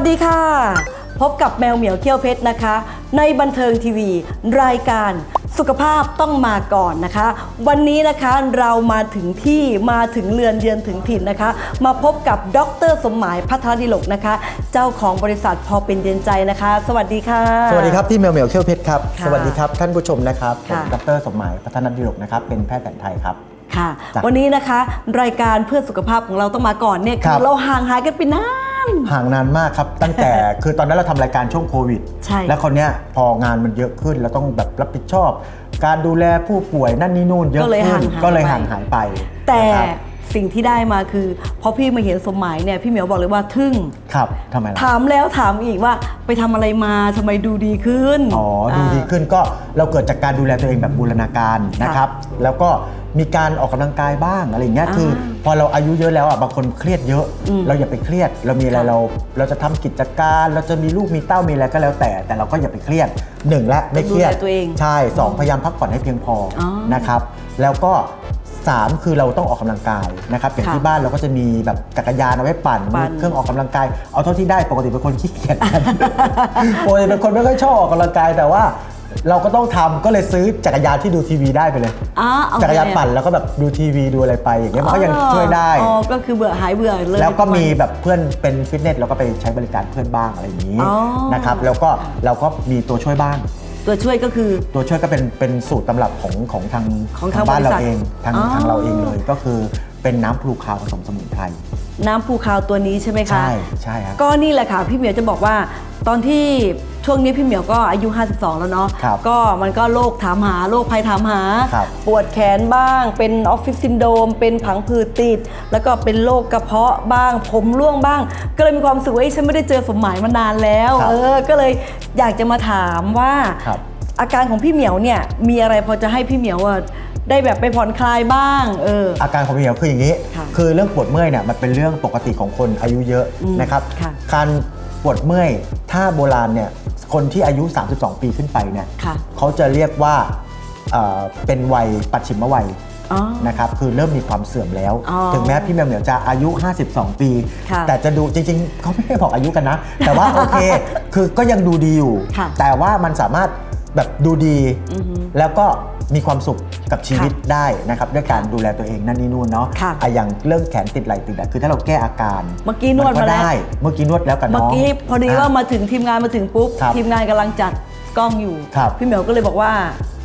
วัสดีค่ะ พบกับแมวเหมียวเขี้ยวเพชรนะคะ ในบันเทิงทีวี รายการสุขภาพต้องมาก่อนนะคะ วันนี้นะคะเรามาถึงที่มาถึงเรือนเยือนถึงถิ่นนะคะ มาพบกับดรสมหมายพัทรดิลกนะคะ เจ้าของบริษัทพอเป็นเย็นใจนะคะ สวัสดีค่ะ สวัสดีครับพี่แมวเหมียวเขี้ยวเพชรครับค่ะสวัสดีครับท่านผู้ชมนะครับผมค่ะดรสมหมายพัฒนาดิลกนะครับเป็นแพทย์แผนไทยครับค่ะจ้ะวันนี้นะคะรายการเพื่อสุขภาพของเราต้องมาก่อนเนี่ยคคืรัอบเราห่างหายกันไปนาน ห่างนานมากครับ ตั้งแต่ คือตอนนั้นเราทำรายการช่วงโควิด ใช่ แล้วคนเนี้ยพองานมันเยอะขึ้นเราต้องแบบรับผิดชอบ การดูแลผู้ป่วยนั่นนี่นู่นเยอะก็เลยขึ้ห่านงหายก็เลยไป ห่างหายไปแต่นะครับสิ่งที่ได้มาคือพอพี่มาเห็นสมหมายเนี่ยพี่เหมียวบอกเลยว่าทึ่ง ครับทำไมล่ะ ถามแล้วถามอีกว่าไปทำอะไรมาทำไมดูดีขึ้นอ๋อ ดูดีขึ้นก็เราเกิดจากการดูแลตัวเองแบบบูรณาการนะครับ แล้วก็ มีการออกกำลังกายบ้างอะไรอย่างเงี้ยอ่าคือ พอเราอายุเยอะแล้วอะบางคนเครียดเยอะอืมเราอย่าไปเครียด เรามีอะไรค่ะเราเราจะทำกิจการ เราจะมีลูกมีเต้ามีอะไรก็แล้วแต่ แต่เราก็อย่าไปเครียดหนึ่งและไม่เครียดดูแลตัวเองใช่สองพยายามพักผ่อนให้เพียงพอออนะครับแล้วก็สามคือเราต้องออกกำลังกายนะครับอย่างค่ะที่บ้านเราก็จะมีแบบจักรยานเอาไว้ปั่นปั่มีนเครื่องออกกำลังกายเอาเท่าที่ได้ปกติเป็นคนขี้เกียจกันปกติเป็นคนไม่ค่อยชอบออกกำลังกายแต่ว่า เราก็ต้องทำก็เลยซื้อจักรยานที่ดูทีวีได้ไปเลย อ๋อเอจักรยานไงอะปั่นแล้วก็แบบดูทีวีดูอะไรไปอย่างเงี้ยมันก็ยังช่วยได้ อ๋อก็คือเบื่อหายเบื่อเลย แล้วก็มีแบบเพื่อนเป็นฟิตเนสเราก็ไปใช้บริการเพื่อนบ้างอะไรอย่างนี้อ๋อ นะครับแล้วก็เราก็มีตัวช่วยบ้าง ตัวช่วยก็คือ ตัวช่วยก็เป็นเป็นสูตรตำรับของของทางของทางบ้านบริเราษัทเองทางอ๋อ ทางเราเองเลยก็คือเป็นน้ำพลูคาวผสมสมุนไพรน้ำภูคาวตัวนี้ใช่ไหมคะ ใช่ใช่ครับ ก็นี่แหละค่ะ พี่เหมียวจะบอกว่าตอนที่ ช่วงนี้พี่เหมียวก็อายุ 52 แล้วเนาะครับก็มันก็โรคถามหาโรคภัยถามหา ครับปวดแขนบ้าง เป็นออฟฟิศซินโดรมเป็นผังผืดติด แล้วก็เป็นโรคกระเพาะบ้าง ผมร่วงบ้าง ก็เลยมีความรู้สึกว่าเอ้ยฉันไม่ได้เจอสมหมายมานานแล้ว ครับ เออ ก็เลยอยากจะมาถามว่า ครับ อาการของพี่เหมียวเนี่ยมีอะไรพอจะให้พี่เหมียวอะได้แบบไปผ่อนคลายบ้าง เออ อาการของพี่เหมียวคืออย่างนี้ ค่ะคือเรื่องปวดเมื่อยเนี่ยมันเป็นเรื่องปกติของคนอายุเยอะอืมนะครับ ค่ะการปวดเมื่อยถ้าโบราณเนี่ย คนที่อายุ 32 ปีขึ้นไปเนี่ยค่ะเขาจะเรียกว่าเอ่อเป็นวัยปัจฉิมวัยอ๋อ นะครับคือเริ่มมีความเสื่อมแล้ว อ๋อถึงแม้พี่แมวเหมียวจะอายุ 52 ปี ค่ะ แต่จะดูจริงๆเขาไม่ได้บอกอายุกันนะ แต่ว่าโอเค คือก็ยังดูดีอยู่ ค่ะ แต่ว่ามันสามารถ แบบดูดีอือฮึแล้วก็มีความสุขกับชีวิตค่ะได้นะครับด้วยการดูแลตัวเองนั่นนี่นู่นเนาะค่ะอะอย่างเรื่องแขนติดไหล่ติดอะคือถ้าเราแก้อาการเมื่อกี้นวดก็มาแล้วได้เมื่อกี้นวดแล้วกับน้เมื่อองกี้พอดีว่ามาถึงทีมงานมาถึงปุ๊บครับทีมงานกำลังจัดกล้องอยู่ครับพี่เหมียวก็เลยบอกว่า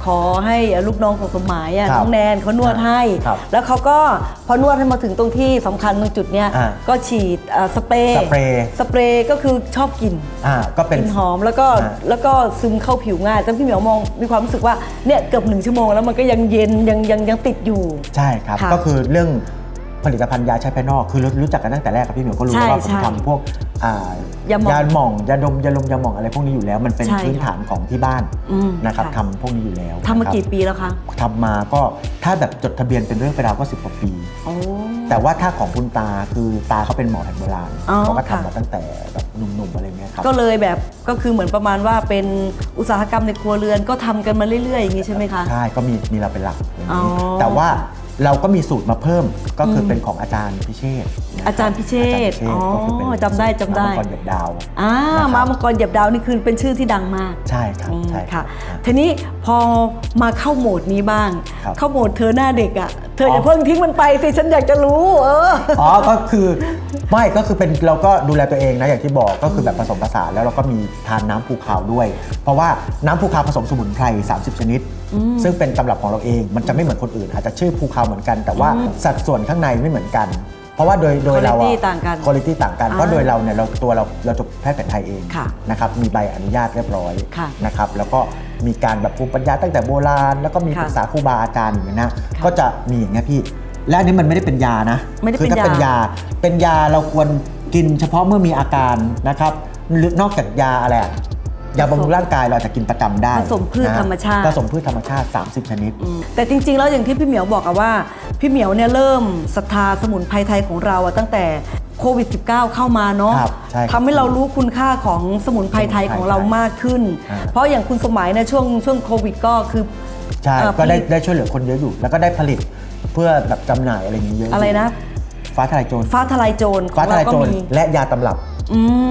ขอให้ลูกน้องของสมหมายอะครับน้องแนนเขานวดให้ ครับแล้วเขาก็พอนวดให้มาถึงตรงที่สำคัญตรงจุดเนี้ยอ่าก็ฉีดเอ่อสเปรย์สเปรย์ สเปรย์ก็คือชอบกลิ่น อ่าก็เป็นกลิ่นหอมแล้วก็อ่าแล้วก็ซึมเข้าผิวง่ายแต่พี่เหมียวมองมีความรู้สึกว่าเนี่ยเกือบหนึ่งชั่วโมงแล้วมันก็ยังเย็นยังยังยังติดอยู่ ใช่ครับ ค่ะก็คือเรื่องผลิตภัณฑ์ยาใช้ภายนอก คือรู้รู้จักกันตั้งแต่แรกครับพี่เหมียวก็รู้ใช่ว่าผมใช่ทำพวก อ่ายาหม่องยาหม่องยาดมยาลมยาหม่องอะไรพวกนี้อยู่แล้ว มันเป็นใช่พื้นฐานของที่บ้านอืมนะครับค่ะ ทำพวกนี้อยู่แล้วทำมานะครับกี่ปีแล้วคะทำมาก็ถ้าแบบจดทะเบียนเป็นเรื่องเป็นราวก็สิบกว่าปี โอ้ แต่ว่าถ้าของคุณตาคือตาเขาเป็นหมอแผนโบราณอ๋อเขาก็ค่ะ ทำมาตั้งแต่แบบหนุ่มๆอะไรเงี้ยครับก็เลยแบบก็คือเหมือนประมาณว่าเป็นอุตสาหกรรมในครัวเรือนก็ทำกันมาเรื่อยๆอย่างนี้ใช่ไหมคะ ใช่ก็มีมีเราเป็นหลักอย่างอ๋นี้อแต่ว่า เราก็มีสูตรมาเพิ่มก็คืออมเป็นของอาจารย์พิเชษฐ์นะคบอาจารย์พิเชษฐ์อาจารย์พิเชษฐ์ก็คือเป็นอ๋อจำได้จำได้น้ำมังกรหยดดาวอ่านะครับม้ามังกรเหยียบดาวนี่คือเป็นชื่อที่ดังมาก ใช่ครับอืมใช่ค่ะรับทีนี้พอมาเข้าโหมดนี้บ้างครับเข้าโหมดเธอหน้าเด็กอะเธออ๋ออย่าเพิ่งทิ้งมันไปสิฉันอยากจะรู้ เอออ๋อก็คือไม่ก็คือเป็นเราก็ดูแลตัวเองนะอย่างที่บอกก็คือแบบผสมผสานแล้วเราก็มีทานน้ำภูคาวด้วย เพราะว่าน้ำภูคาวผสมสมุนไพร 30 ชนิดซึ่งเป็นตำรับของเราเองมันจะไม่เหมือนคนอื่น อาจจะชื่อภูคาวเหมือนกัน แต่ว่าสัดส่วนข้างในไม่เหมือนกัน เพราะว่าโดยโดยเรา Quality ต่างกันคุณภาพต่างกันเพราะอ่าโดยเราเนี่ยเราตัวเราเราจบแพทย์แผนไทยเองค่ะนะครับมีใบอนุญาตเรียบร้อยค่ะนะครับแล้วก็มีการแบบภูมิปัญญาตั้งแต่โบราณ แล้วก็มีค่ะปรึกษาครูบาอาจารย์อย่างเงี้ยนะค่ะก็จะมีอย่างเงี้ยพี่ และอันนี้มันไม่ได้เป็นยานะไม่ได้คือถ้าเป็เป็นนยายา เป็นยาเราควรกินเฉพาะเมื่อมีอาการนะครับหรือนอกจากยาอะไรอะ ยาบำรุงร่างกายเราอาจจะกินประจำได้ผสมพืชนะธรรมชาติ ผสมพืชธรรมชาติ 30 ชนิดอืมแต่จริงๆ แล้วอย่างที่พี่เหมียวบอกอะว่า พี่เหมียวเนี่ยเริ่มศรัทธาสมุนไพรไทยของเราอะตั้งแต่โควิด -19 เข้ามาเนาะครับใช่ครับทำให้เรารู้คุณค่าของสมุนไพรไทยของเรามากขึ้น อ่า เพราะอย่างคุณสมัยเนี่ยช่วงช่วงโควิดก็คือ ใช่ เอ่อก็ได้ผลิตได้ช่วยเหลือคนเยอะอยู่ แล้วก็ได้ผลิตเพื่อแบบจำหน่ายอะไรอย่างเงี้ยเยอะยู่อะไรนะ ฟ้าทลายโจรฟ้าทลายโจรขอฟ้างทเราลายก็โจรมี และยาตำรับอืม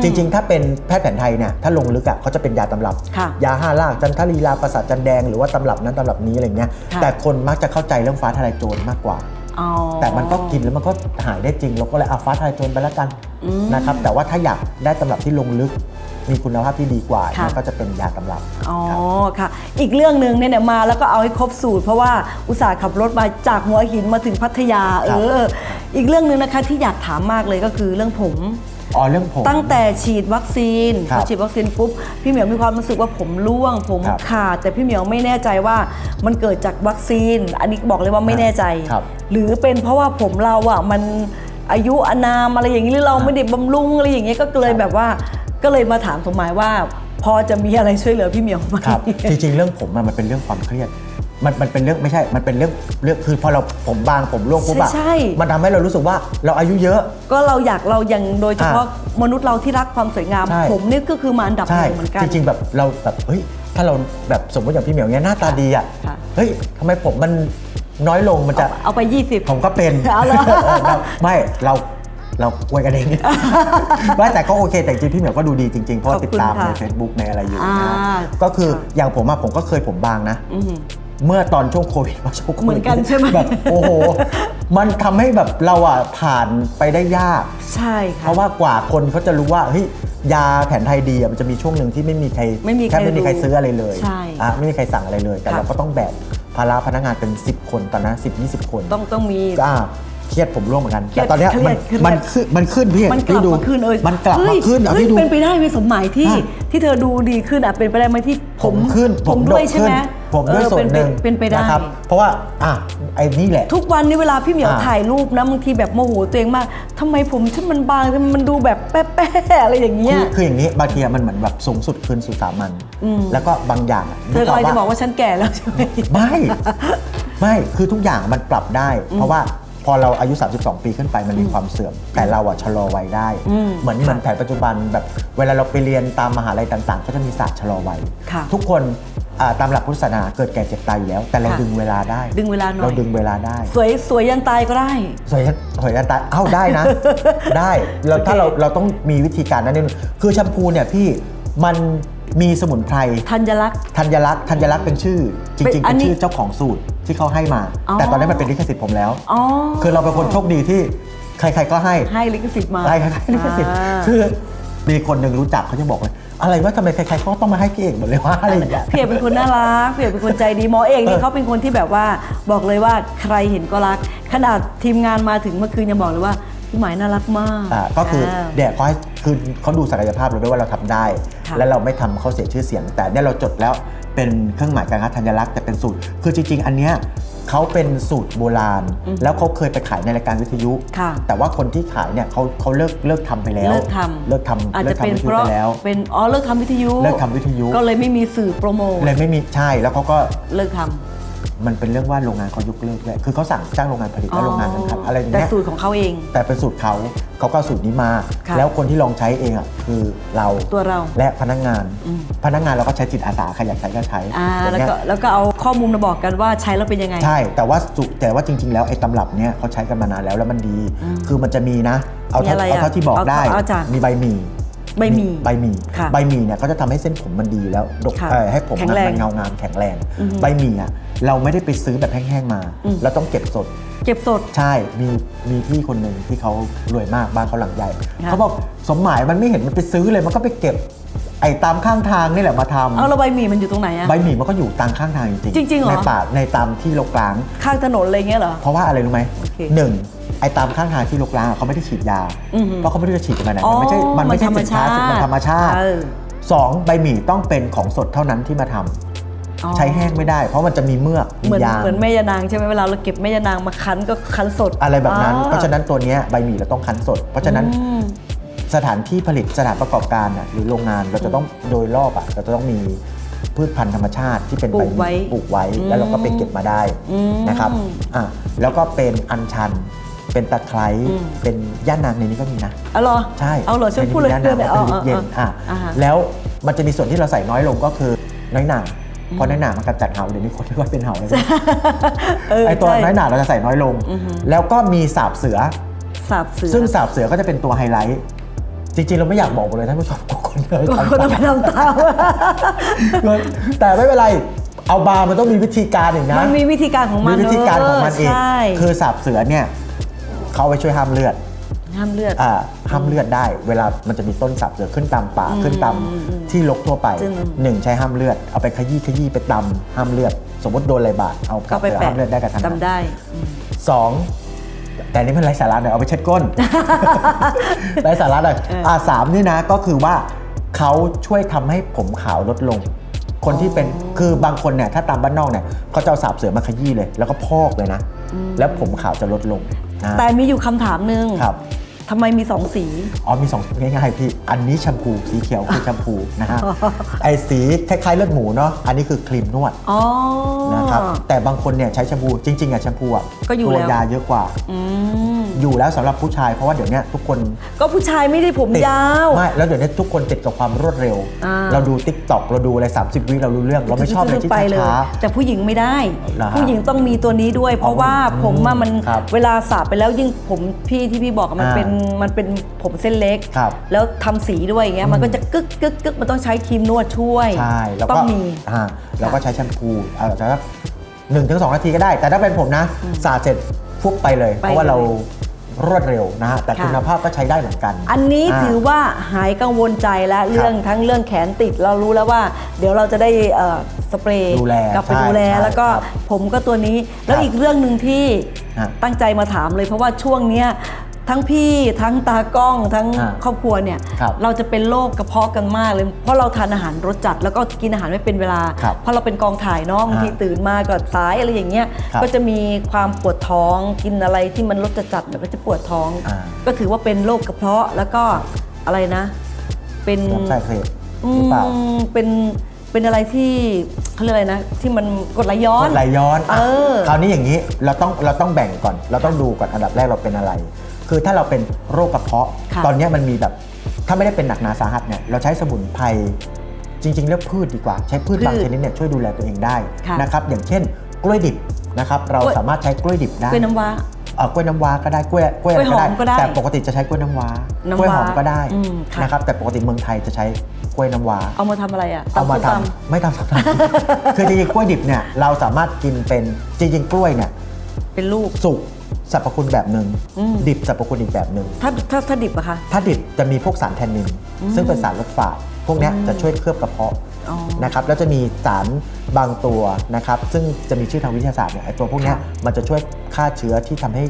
จริง ๆ ถ้าเป็นแพทย์แผนไทยเนี่ยถ้าลงลึกอะเขาจะเป็นยาตำรับค่ะยาห้าลากจันทลีลาประสาทจันแดงหรือว่าตำรับนั้นตำรับนี้อะไรเงี้ยค่ะแต่คนมักจะเข้าใจเรื่องฟ้าทลายโจรมากกว่าอ๋อแต่มันก็กินแล้วมันก็หายได้จริง เราก็เลยเอาฟ้าทลายโจรไปแล้วกันอืมนะครับแต่ว่าถ้าอยากได้ตำรับที่ลงลึกมีคุณภาพที่ดีกว่าค่ะเนี่ยก็จะเป็นยาตำรับ อ๋อครับค่ะ อีกเรื่องหนึ่งเนี่ยเนี่ยมาแล้วก็เอาให้ครบสูตร เพราะว่าอุตส่าห์ขับรถมาจากหัวหินมาถึงพัทยา เอครับออีกเรื่องหนึ่งนะคะที่อยากถามมากเลยก็คือเรื่องผม อ๋อเรื่องผม ตั้งแต่ฉีดวัคซีนครัพบอฉีดวัคซีนปุ๊บพี่เหมียวมีความรู้สึกว่าผมร่วง ผมครับขาด แต่พี่เหมียวไม่แน่ใจว่ามันเกิดจากวัคซีน อันนี้บอกเลยว่าไม่แน่ใจ ครับหรือเป็นเพราะว่าผมเราอะมันอายุอานามอะไรอย่างนี้หรือเราไม่ได้บำรุงอะไรอย่างเงี้ยก็เลยแบบว่าก็เลยมาถามสมหมายว่า พอจะมีอะไรช่วยเหลือพี่เหมียวไหม ครับจริงๆ เรื่องผมอะมันเป็นเรื่องความเครียด มันมันเป็นเรื่องไม่ใช่ มันเป็นเรื่องเรื่องคือพอเราผมบางผมร่วงปุ๊บอะใช่ใช่ มันทำให้เรารู้สึกว่าเราอายุเยอะ ก็เราอยากเราอย่างโดยเฉพาะอ่มนุษย์เราที่รักความสวยงาม ใช่ ผมนี่ก็คือมาอันดับหใช่นึ่งเหมือนกัน จริง ๆ แบบเราแบบเฮ้ยถ้าเราแบบสมมติอย่างพี่เหมียวเนี้ยหน้าตาดีอะค่ะ เฮ้ยทำไมผมมันน้อยลงมันจะ เอาไป 20 ผมก็เป็นเอาเหรอ เราไม่เราเราอวยกันเองไม่แต่ก็โอเคแต่จริงๆพี่เหมียวก็ดูดีจริง ๆ เพราะว่าขอบติดคุณตามใน ค่ะ Facebook ในอะไรอยู่นะอ่าก็คือค่ะอย่างผมอะผมก็เคยผมบางนะ อืม เมื่อตอนช่วงโควิดช่วงโควิดเหมือนกันใช่ไหม แบบโอ้โห มันทำให้แบบเราอะผ่านไปได้ยาก ใช่เพค่ะ ราะว่ากว่าคนเขาจะรู้ว่าเฮ้ยยาแผนไทยดีอะมันจะมีช่วงหนึ่งที่ไม่มีใครไม่มีใครแค่ไม่มีใครรู้ซื้ออะไรเลยใช่อะไม่มีใครสั่งอะไรเลย แต่ค่ะ เราก็ต้องแบกภาระพนักงานเป็น 10 คนตอนนั้น10 20 คนต้องต้องมี ก็เครียดผมร่วงเหมือนกัน เครียดแต่ตอนเนี้ยเครียดมันเครียด มันขึ้นมันขึ้นพี่มันกลับพี่ดูมาขึ้นเออมันกลับมาขึ้นเอาเฮ้ยพี่ดู เป็นไปได้ไหมสมหมายที่ อะที่เธอดูดีขึ้นอะเป็นไปได้ไหมที่ผมขึ้นผมด้วยใช่ไหม ผมด้วยเออส่วนหนึ่งเป็นไปได้นะครับเพราะว่าอะไอ้นี่แหละ ทุกวันนี้เวลาพี่เหมียวอ่า ถ่ายรูปนะบางทีแบบโมโหตัวเองมากทำไมผมฉันมันบางทำไมมันดูแบบแป๊ะๆอะไรอย่างเงี้คืยอคืออย่างนี้บางทีอะมันเหมือนแบบสูงสุดคืนสู่สามัญอืมแล้วก็บางอย่างอะเธอกำลังนึจะกบอกว่าฉันแก่แล้วใช่ไหม ไม่ ไม่คือทุกอย่างมันปรับได้ เพราะว่าพอเราอายุ 32 ปีขึ้นไปมันมีความเสื่อม แต่เราอะชะลอวัยได้อืมเหมือนเหมือนแผนปัจจุบันแบบเวลาเราไปเรียนตามมหาลัยต่างๆ ก็จะมีศาสตร์ชะลอวัยค่ะ ทุกคน อ่าตามหลักพุทธศาสนาเกิดแก่เจ็บตายอยู่แล้ว แต่เราค่ะดึงเวลาได้ ดึงเวลาหน่อย เราดึงเวลาได้สวยสวยยันตายก็ได้ สวยสวยยันตายเอ้าได้นะ ได้แล้วถ้าโอเคเราเราต้องมีวิธีการนั้นนิดนึงคือแชมพูเนี่ยพี่มันมีสมุนไพร ธัญลักษณ์ ธัญลักษณ์ธัญลักษณ์เป็นชื่อ จริงๆเป็นอัเป็นนนี้ชื่อเจ้าของสูตรที่เขาให้มา อ๋อ แต่ตอนนี้มันเป็นลิขสิทธิ์ผมแล้ว อ๋อคือเราเป็นคนโชคดีที่ใคร ๆก็ให้ให้ลิขสิทธิ์มา ใครๆก็ให้ลิขสิทธิ์าคือ มีคนหนึ่งรู้จักเขาจะบอกเลยอะไรว่าทำไมใครๆเขาต้องมาให้พี่เอกหมดเลยว่าอะไรอย่างเงี้ย พี่เอกเป็นคนน่ารักพี่เอกเป็นคนใจดีหมอเอกนี่เออเขาเป็นคนที่แบบว่าบอกเลยว่าใครเห็นก็รัก ขนาดทีมงานมาถึงเมื่อคืนยังบอกเลยว่าพี่หมายน่ารักมากอ่าก็คืออาเดี๋ยวเขาให้คือเขาดูศักยภาพเราด้วยว่าเราทำได้ ค่ะ และเราไม่ทำเขาเสียชื่อเสียง แต่เนี่ยเราจดแล้วเป็นเครื่องหมายการค้าธัญลักษณ์แต่เป็นสูตร คือจริง ๆ อันเนี้ย เขาเป็นสูตรโบราณ แล้วเขาเคยไปขายในรายการวิทยุ ค่ะแต่ว่าคนที่ขายเนี่ยเขาเขาเลิกเลิกทำไปแล้ว เลิกทำ เลิกทำอาจเลิจะกทำเป็นวิทเพยุราะไปแล้ว เป็นอ๋อเลิกทำวิทยุ เลิกทำวิทยุ ก็เลยไม่มีสื่อโปรโมทเลยไม่มีใช่แล้วเขาก็ เลิกท มันเป็นเรื่องว่าโรงงานเขายกเลิกเลยคือเขาสั่งจ้างโรงงานผลิตำแล้วโรงงานนั้นทำอะไรอย่างแต่เงี้ยสูตรของเขาเอง แต่เป็นสูตรเขาเขาก็เอาสูตรนี้มา ค่ะ แล้วคนที่ลองใช้เองอะคือเราตัวเรา และพนักงาน อืม พนักงานเราก็ใช้จิตอาสาใครอยากใช้ก็ใช้อ่าอย่างแล้วเงี้ย ก็แล้วก็เอาข้อมูลมาบอกกันว่าใช้แล้วเป็นยังไง ใช่ แต่ว่าสุแต่ว่าจริง ๆ แล้วไอ้ตำรับเนี้ยเขาใช้กันมานานแล้วแล้วมันดี อืมคือมันจะมีนะ เอาเท่ามีอะไรเอาเท่าอะที่บอกเอาได้ เอาอาจารย์มีใบหมี่ ใบหมี่ใบหมี่ค่ะใบหมี่เนี่ยเขาจะทำให้เส้นผมมันดีแล้วดกค่ะเอ่อให้ผมแข็งมันแรงมันเงางามแข็งแรงอือฮึใบหมี่อะเราไม่ได้ไปซื้อแบบแห้งๆมาอืมเราต้องเก็บสด เก็บสดใช่มีมีพี่คนหนึ่งที่เขารวยมากบ้านเขาหลังใหญ่ค่ะเขาบอกสมหมายมันไม่เห็นมันไปซื้อเลยมันก็ไปเก็บไอ้ตามข้างทางนี่แหละมาทำเอาแล้วใบหมี่มันอยู่ตรงไหนอะใบหมี่มันก็อยู่ตามข้างทางจริงๆจริงๆเหรอในป่าในตามที่รกร้างข้างถนนอะไรเงี้ยเหรอเพราะว่าอะไรรู้ไหมโอเคหนึ่งไอ้ตามข้างทางที่รกร้างอะเขาไม่ได้ฉีดยา อือหือเพราะเขาไม่ได้จะฉีดกันมาไหนอ๋อมันไม่ใช่มันไม่ใช่มันธรรมสินค้าชาติมันธรรมชาติเออสองใบหมี่ต้องเป็นของสดเท่านั้นที่มาทำอ๋อใช้แห้งไม่ได้ เพราะมันจะมีเมือกมีเหมือนยางเหมือนแม่ยานางใช่ไหมเวลาเราเก็บแม่ยานางมาคั้นก็คั้นสดอะไรแบบนั้นอ่เพราะฉะนั้นตัวเนี้ยใบหมี่เราต้องคั้นสด เพราะฉะนั้นอืม สถานที่ผลิตสถานประกอบการน่ะหรือโรงงานเราจะต้องโดยรอบอะเราจะต้องมีพืชพันธุ์ธรรมชาติที่เป็นปลูใบกไว้ปลูกไว้อืมแล้วเราก็ไปเก็บมาได้อืม นะครับอะแล้วก็เป็นอัญชัน เป็นตะไคร้อืมเป็นย่านางในนี้ก็มีนะเอาเหรอใช่เอาเหรอฉันพูดเลยในเพื่นี้อนมีเลยย่านางมันเป็นเย็นอะอ่าฮะแล้วมันจะมีส่วนที่เราใส่น้อยลงก็คือน้อยหนาเพราะน้อยหนามันกำจัดเห่าเดี๋ยวนี้คนไม่ค่อยเป็นเห่าเลยเออไอตัวใช่น้อยหนาเราจะใส่น้อยลงอือฮึแล้วก็มีสาบเสือสาบเสือซึ่งสาบเสือก็จะเป็นตัวไฮไลท์จริงๆ เราไม่อยากบอกเลยท่านผู้ชมกลัวคนเดินคนต้องไปทำตามแต่ไม่เป็นไรเอาบาร์มันต้องมีวิธีการอีกนะ มันมีวิธีการของมันมีวิธีการของมันอีกใช่คือสาบเสือเนี่ย เขาเอาไปช่วยห้ามเลือด ห้ามเลือด อ่าห้ามเลือดได้ เวลามันจะมีต้นสับเสือขึ้นตามป่าขึ้นตามที่รกทั่วไปจึงหนึ่งใช้ห้ามเลือดเอาไปขยี้ขยี้ไปตำห้ามเลือด สมมติโดนอะไรบาดเอาก็สับไปเสือแปะ ห้ามเลือดได้กับทันจำได้อืม สองแต่นี่มันไร้สาระหน่อยเอาไปเช็ดก้น ไร้สาระหน่อยอ่าสามนี่นะก็คือว่าเขาช่วยทำให้ผมขาวลดลง คนที่เป็นคือบางคนเนี่ยถ้าตามบ้านนอกเนี่ยเขาจะเอาสาบเสือมาขยี้เลย แล้วก็พอกเลยนะ แล้วผมขาวจะลดลงอ่า แต่มีอยู่คำถามหนึ่งครับ ทำไมมีสองสี อ๋อมีสองง่ายๆพี่ อันนี้แชมพูสีเขียวคือแชมพูนะฮะ ไอสีคล้ายๆเลือดหมูเนาะ อันนี้คือครีมนวดอ๋อนะครับ แต่บางคนเนี่ยใช้แชมพูจริงๆอะแชมพูอะก็อยู่ตัวแล้วยาเยอะกว่า อืมอยู่แล้วสำหรับผู้ชายเพราะว่าเดี๋ยวเนี้ยทุกคนก็ผู้ชายไม่ได้ผมติดยาว ไม่แล้วเดี๋ยวนี้ทุกคนติดกับความรวดเร็ว อ่า เราดูติ๊กต็อกเราดูอะไร 30 วิเรารู้เรื่องเราไม่ชอบอะไรที่ไปเลยช้า แต่ผู้หญิงไม่ได้ เหรอฮะผู้หญิงต้องมีตัวนี้ด้วย เพราะว่าอืมผมอะมันครับเวลาสระไปแล้วยิ่งผมพี่ที่พี่บอกอะมันอ่าเป็นมันเป็นผมเส้นเล็ก ครับแล้วทำสีด้วยอย่างเงี้ยมันก็จะกึกกึกกึกมันต้องใช้ครีมนวดช่วย ใช่แล้วต้ก็องมี อ่าแล้วก็ใช้แชมพูอาจจะสักหนึ่งถึงสองนาทีก็ได้ แต่ถ้าเป็นผมนะสาดเสร็จฟุบไปเลยไปเพราะว่าเลยเรารวดเร็วนะฮะแต่ค่ะ คุณภาพก็ใช้ได้เหมือนกันอันนี้า ถือว่าหายกังวลใจแล้วเรื่องทั้งเรื่องแขนติดเรารู้แล้วว่า เดี๋ยวเราจะได้เอ่อสเปรย์ดูแลกลับไปใช่ดูแลใช่แล้วก็ครับผมก็ตัวนี้ แล้วครับอีกเรื่องหนึ่งที่ฮะตั้งใจมาถามเลย เพราะว่าช่วงเนี้ย ทั้งพี่ทั้งตากล้องทั้งฮะครอบครัวเนี่ยครับเราจะเป็นโรคกระเพาะกันมากเลย เพราะเราทานอาหารรสจัด แล้วก็กินอาหารไม่เป็นเวลา ครับเพราะเราเป็นกองถ่ายเนาะบางทีตื่นมาก็สายอะไรอย่างเงี้ยครับก็จะมีความปวดท้องกินอะไรที่มันรสจัดๆเนี่ยก็จะปวดท้อง อ่า ก็ถือว่าเป็นโรคกระเพาะแล้วก็อะไรนะ เป็น ลำไส้อักเสบอืหรือเปล่ามเป็นเป็นอะไรที่เขาเรียกอะไรนะ ที่มันกดไหลย้อกน ดไหลย้อนอะเออคราวนี้อย่างนี้เราต้องเราต้องแบ่งก่อน เราต้องดูก่อนอันดับแรกเราเป็นอะไร คือถ้าเราเป็นโรคกระเพาะ ค่ะ ตอนเนี้ยมันมีแบบ ถ้าไม่ได้เป็นหนักหนาสาหัสเนี่ยเราใช้สมุนไพรจริง ๆ เรียกพืชดีกว่า ใช้พืชบางชนิดเนี่ยช่วยดูแลตัวเองได้ค่ะนะครับอย่างเช่น กล้วยดิบนะครับเรากล้วย สามารถใช้กล้วยดิบได้ กล้วยน้ำว้า เอ่อกล้วยน้ำว้าก็ได้กล้วยกล้วยกล้วยหอมก็ได้ แต่ปกติจะใช้กล้วยน้ำว้าน้ำกล้วยหอมว้าก็ได้อืมค่ะ นะครับแต่ปกติเมืองไทยจะใช้กล้วยน้ำว้าเอามาทำอะไรอะเอามาส้ทำไม่ทำสำหรับคือจริงๆกล้วยดิบเนี่ยเราสามารถกินเป็นจริงๆกล้วยเนี่ย เป็นลูก สุก สรรพคุณแบบหนึ่งอืม ดิบสรรพคุณอีกแบบหนึ่งถ้าถ้าถ้าดิบอะคะ ถ้าดิบจะมีพวกสารแทนนิน ซึ่งเป็นสารลดฝาดพวกเนี้ยจะช่วยเคลือบกระเพาะอ๋อ นะครับแล้วจะมีสารบางตัวนะครับซึ่งจะมีชื่อทางวิทยาศาสตร์เนี่ยไอ้ตัวพวกเนี้ยค่ะมันจะช่วยฆ่าเชื้อที่ทำให้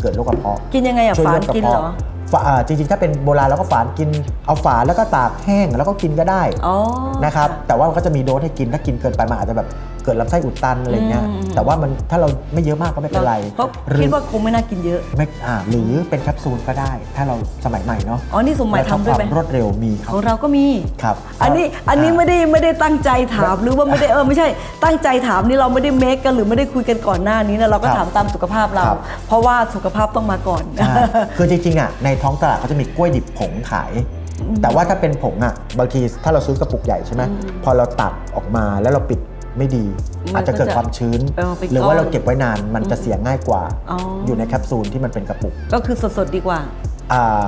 เกิดโรคกระเพาะ กินยังไงอะช่วยฝานเรื่องกระกินเหรอเพาะฝาอ่าจริงๆ ถ้าเป็นโบราณเราก็ฝานกิน เอาฝานแล้วก็ตากแห้งแล้วก็กินก็ได้อ๋อ นะครับ แต่ว่ามันก็จะมีโดสให้กิน ถ้ากินเกินไปมันอาจจะแบบเกิดลำไส้อุดตันอะไรเงี้ยอืมแต่ว่ามันถ้าเราไม่เยอะมากก็ไม่เป็นไรเพราะหรืคิดอว่าคงไม่น่ากินเยอะไม่อ่าหรือเป็นแคปซูลก็ได้ ถ้าเราสมัยใหม่เนาะอ๋อนี่สมหมายเราชอบทำด้วยไหมความรวดเร็วมีครัขบองเราก็มีครับ อันนี้อันนี้ไม่ได้ไม่ได้ตั้งใจถามหรือว่าไม่ได้เออไม่ใช่ตั้งใจถามนี่เราไม่ได้เมคกันหรือไม่ได้คุยกันก่อนหน้านี้นะเราก็ครับถามตามสุขภาพเราครับเพราะว่าสุขภาพต้องมาก่อนใช่คือจริงๆอะในท้องตลาดเขาจะมีกล้วยดิบผงขายแต่ว่าถ้าเป็นผงอะบางทีถ้าเราซื้อกระปุกใหญ่ใช่ไหมพอเราตัดออกมาแล้วเราปิด ไม่ดี มันก็อาจจะเกิดความชื้น เออเป็นหรือว่าก้อนเราเก็บไว้นานมันจะเสียง่ายกว่า อ๋อออยู่ในแคปซูลที่มันเป็นกระปุกก็คือสดๆดีกว่า อ่า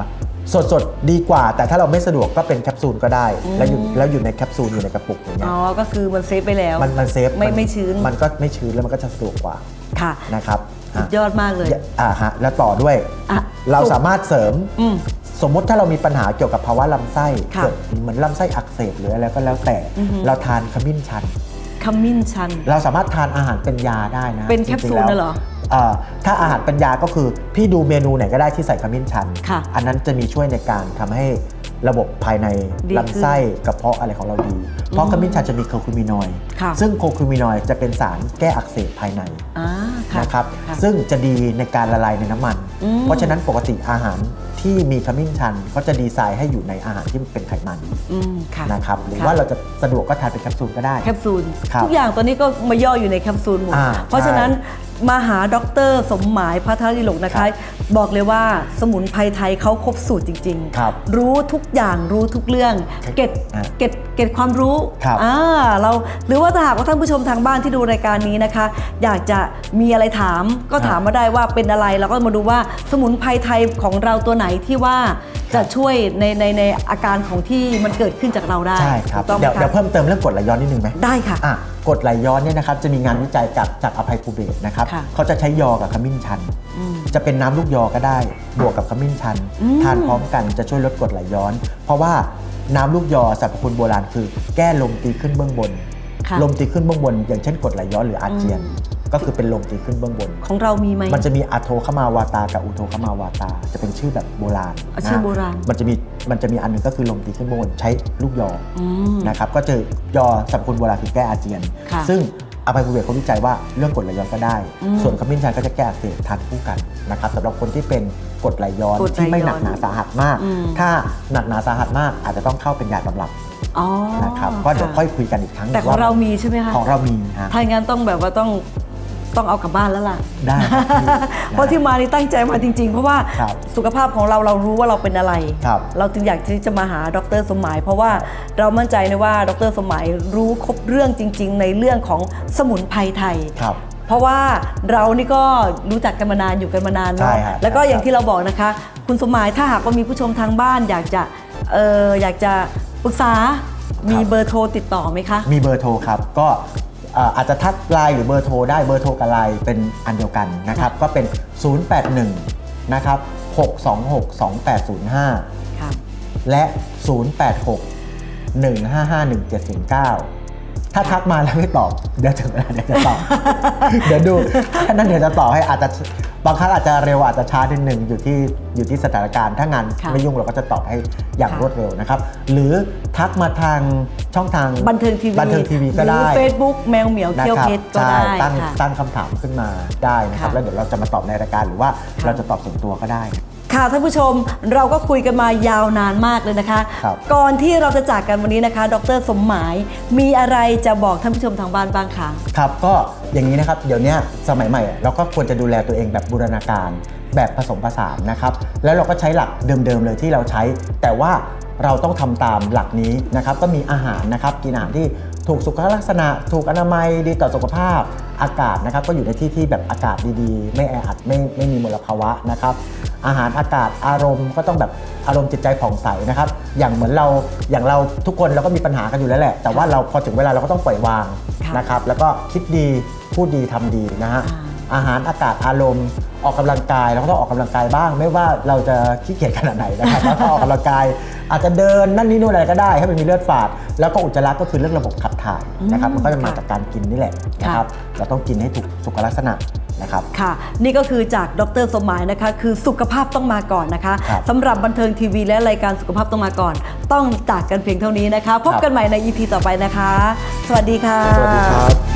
สดสดๆดีกว่า แต่ถ้าเราไม่สะดวกก็เป็นแคปซูลก็ได้ แล้วอยู่แล้วอยู่ในแคปซูลอยู่ในกระปุกอย่างเงี้อ๋ยอ ก็คือมันเซฟไปแล้ว มันมันเซฟไม่นไม่ชื้น มันก็ไม่ชื้นแล้วมันก็จะสะดวกกว่าค่ะนะครับสุดยอดมากเลย อะอ่าฮะแล้วต่อด้วย อะเราสุกสามารถเสริม อืม สมมติถ้าเรามีปัญหาเกี่ยวกับภาวะลำไส้ค่ะเกิดเหมือนลำไส้อักเสบหรืออะไรก็แล้วแต่อือฮึเราทานขมิ้นชัน ขมิ้นชัน เราสามารถทานอาหารเป็นยาได้นะเป็นแคปซูลจงๆน่ะเหรออ่าถ้าอาหารเป็นยาก็คือพี่ดูเมนูไหนก็ได้ที่ใส่ขมิ้นชันค่ะอันนั้นจะมีช่วยในการทำให้ระบบภายในดีขึ้นลำไส้กระเพาะอะไรของเราดี เพราะขมิ้นชันจะมีโคคูมินอยด์ค่ะซึ่งโคคูมินอยด์จะเป็นสารแก้อักเสบภายในอ่าค่ะนะครับค่ะซึ่งจะดีในการละลายในน้ำมันอืมเพราะฉะนั้นปกติอาหาร ที่มีขมิ้นชันก็จะดีไซน์ให้อยู่ในอาหารที่เป็นไขมันอืมค่ะ นะครับหรือค่ะว่าเราจะสะดวกก็ทานเป็นแคปซูลก็ได้ แคปซูล ครับทุกอย่างตอนนี้ก็มาย่ออยู่ในแคปซูลหมด อ่าเพราะฉะนั้น มาหาดร สมหมายพัทรดิลกนะครัคะบบอกเลยว่าสมุนไพรไทยเขาครบสูตรจริงครับรู้ทุกอย่างรู้ทุกเรื่อง เก็ตอ่าเก็ตเก็ตความรู้ครับอ่าเราหรือว่าถ้าหากว่าท่านผู้ชมทางบ้านที่ดูรายการนี้นะคะ อยากจะมีอะไรถามก็ถามมาได้ว่าเป็นอะไรเราก็มาดูว่าสมุนไพรไทยของเราตัวไหนที่ว่า จะช่วยในในในอาการของที่มันเกิดขึ้นจากเราได้ใช่ครับถูกต้องไหมเดี๋ยวคะเดี๋ยวเพิ่มเติมเรื่องกรดไหลย้อนนิดนึงไหมได้ค่ะ อะกรดไหลย้อนเนี่ยนะครับจะมีงานวิจัยจากจากอภัยภูเบศรนะครับค่ะเขาจะใช้ยอกับขมิ้นชัน อืม จะเป็นน้ำลูกยอก็ได้ บวกกับขมิ้นชัน อืม ทานพร้อมกันจะช่วยลดกรดไหลย้อน เพราะว่าน้ำลูกยอสรรพคุณโบราณคือ แก้ลมตีขึ้นเบื้องบน ค่ะ ลมตีขึ้นเบื้องบน อย่างเช่นกรดไหลย้อนหรืออาเจียน อืม ก็คือเป็นลมตีขึ้นเบื้องบน ของเรามีไหม มันจะมีอะโทขมาวาตากับอุโทขมาวาตา จะเป็นชื่อแบบโบราณอะชื่อนะโบราณ มันจะมีมันจะมีอันหนึงก็คือลมตีขึ้นเบื้องบนใช้ลูกยออืม นะครับก็เจอยอสรรพคุณโบราณคือแก้อาเจียน ค่ะซึ่งอภัยภูเบศรเขาวิจัยว่าเรื่องกรดไหลย้อนก็ได้ อืมส่วนขมิ้นชันก็จะแก้อักเสบทานคู่กันนะครับสำหรับคนที่เป็นกรดไหลย้อนกรดไหลย้อนที่ไม่หนักหนาสาหัสมาก อืม ถ้าหนักหนาสาหัสมากอาจจะต้องเข้าเป็นยาตำรับอ๋อนะครับก็เดี๋ยวค่อยคุยกันอีกครั้งหนึ่แต่ของเรามีใช่ไหมคะของเรามีฮะ ถ้าอย่างนั้นต้องแบบว่าต้อง ต้องเอากลับบ้านแล้วล่ะ ได้ครับพี่เพราะที่มานี่ตั้งใจมาจริง ๆ เพราะว่าครับสุขภาพของเราเรารู้ว่าเราเป็นอะไร ครับเราจึงอยากที่จะมาหาดรสมหมาย เพราะว่าเรามั่นใจนะว่าดรสมหมายรู้ครบเรื่องจริง ๆ ในเรื่องของสมุนไพรไทย ครับเพราะว่าเรานี่ก็รู้จักกันมานานอยู่กันมานานใช่เนาะฮะแล้วก็ครับ อย่างที่เราบอกนะคะ คุณสมหมายถ้าหากว่ามีผู้ชมทางบ้าน อยากจะเอออยากจะปรึกษามีเบอร์โทรติดต่อไหมคะ มีเบอร์โทรครับ ก็เอ่ออาจจะทักไลน์หรือเบอร์โทรได้เบอร์โทรกับไลน์เป็นอันเดียวกันนะครับ ก็เป็น 081 นะครับ 626 2805 ค่ะ และ 086 155 1709 ถ้าทักมาแล้วไม่ตอบ เดี๋ยวถึงเวลาเดี๋ยวจะตอบ เดี๋ยวดูแค่นั้นเดี๋ยวจะตอบให้อาจจะ บางครั้งอาจจะเร็วอาจจะช้านิดหนึ่งอยู่ที่อยู่ที่สถานการณ์ถ้างานค่ะไม่ยุ่งเราก็จะตอบให้อย่างค่ะรวดเร็วนะครับ หรือทักมาทางช่องทางบันเทิงทีวีบันเทิงทีวีก็ได้หรือ Facebook แมวเหมียวนะเคี้ยวครับเพชรก็ใช่ได้ตั้งค่ะตั้งคำถามขึ้นมาได้นะครับค่ะแล้วเดี๋ยวเราจะมาตอบในรายการหรือว่าค่ะเราจะตอบส่วนตัวก็ได้ ค่ะท่านผู้ชมเราก็คุยกันมายาวนานมากเลยนะคะ ครับก่อนที่เราจะจากกันวันนี้นะคะ ดรสมหมายมีอะไรจะบอกท่านผู้ชมทางบ้านบ้างคะครับก็อย่างนี้นะครับเดี๋ยวเนี้ยสมัยใหม่เราก็ควรจะดูแลตัวเองแบบบูรณาการแบบผสมผสานนะครับแล้วเราก็ใช้หลักเดิมๆเลยที่เราใช้ แต่ว่าเราต้องทำตามหลักนี้นะครับก็มีอาหารนะครับกินอาหารที่ ถูกสุขลักษณะ ถูกอนามัยดีต่อสุขภาพอากาศนะครับ ก็อยู่ในที่ที่แบบอากาศดีๆ ไม่แออัดไม่ไม่มีมลภาวะนะครับ อาหารอากาศอารมณ์ก็ต้องแบบอารมณ์จิตใจผ่องใสนะครับ อย่างเหมือนเราอย่างเราทุกคนเราก็มีปัญหากันอยู่แล้วแหละ แต่ว่าเราพอถึงเวลาเราก็ต้องปล่อยวางนะครับ แล้วก็คิดดีพูดดีทำดีนะฮะ อ่าอาหารอากาศอารมณ์ออกกำลังกายเราก็ต้องออกกำลังกายบ้าง ไม่ว่าเราจะขี้เกียจขนาดไหนนะครับแล้วก็ออกกำลังกาย อาจจะเดินนั่นนี่นู่นอะไรก็ได้ให้มันมีเลือดฝาด แล้วก็อุจจาระก็คือเรื่องระบบขับถ่ายนะครับอืมมันก็จะมาค่ะจากการกินนี่แหละนะครับเราต้องกินให้ถูกสุขลักษณะนะครับค่ะ นี่ก็คือจากดรสมหมายนะคะ คือสุขภาพต้องมาก่อนนะคะครับสำหรับบันเทิงทีวีและรายการสุขภาพต้องมาก่อน ต้องจากกันเพียงเท่านี้นะคะ พบกันใหม่ใน EP ต่อไปนะคะ สวัสดีค่ะ สวัสดีครับ